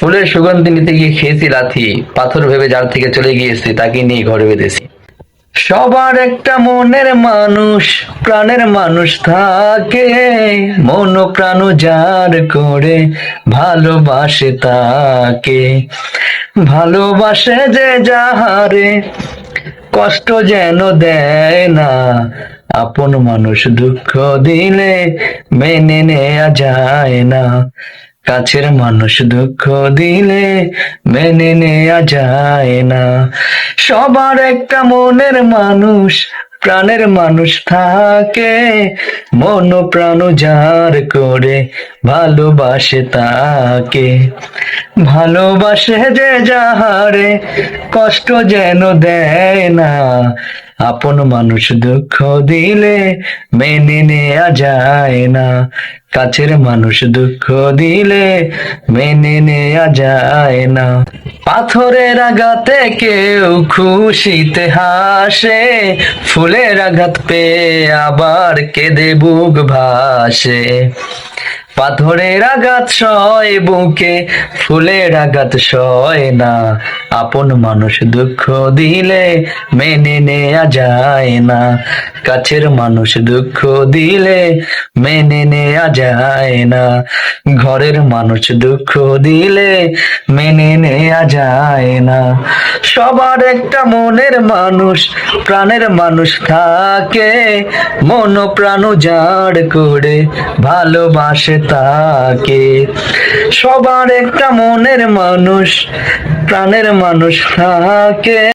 ফুলের সুগন্ধি নিতে গিয়ে খেয়েছি লাথি। পাথর ভেবে যার থেকে চলে গিয়েছি তাকে নিয়ে ঘরে বেঁধেছি। সবার একটা মনের মানুষ, প্রাণের মানুষ থাকে। মন প্রাণ যার করে ভালোবাসে তাকে। ভালোবাসে যে যাহারে, কষ্ট যেন দেয় না। আপন মানুষ দুঃখ দিলে মেনে নেয়া যায় না। কাছের মানুষ দুঃখ দিলে মেনে নেয়া যায় না। সবার একটা মনের মানুষ, প্রাণের মানুষ থাকে। মন প্রাণ যার করে ভালোবাসে তাকে। ভালোবাসে যে যাহারে, কষ্ট যেন দেয় না। আপন মানুষ দুঃখ দিলে মেনে নেয়া যায় না। কাছের মানুষ দুঃখ দিলে মেনে নেয়া যায় না। পাথরের আঘাতে কেউ খুশিতে হাসে, ফুলের আঘাত পেয়ে আবার কেঁদে বুক ভাসে। পাথরের আঘাত সয় বুকে, ফুলের আঘাত সয় না। আপন মানুষ দুঃখ দিলে মেনে নেয়া যায় না। কাছের মানুষ দুঃখ দিলে মেনে নেয়া যায় না। ঘরের মানুষ দুঃখ দিলে মেনে নেয়া যায় না। সবার একটা মনের মানুষ, প্রাণের মানুষ থাকে। মন প্রাণ জাড় করে ভালোবাসে তাকে। সবার একটা মনের মানুষ, প্রাণের মানুষ থাকে।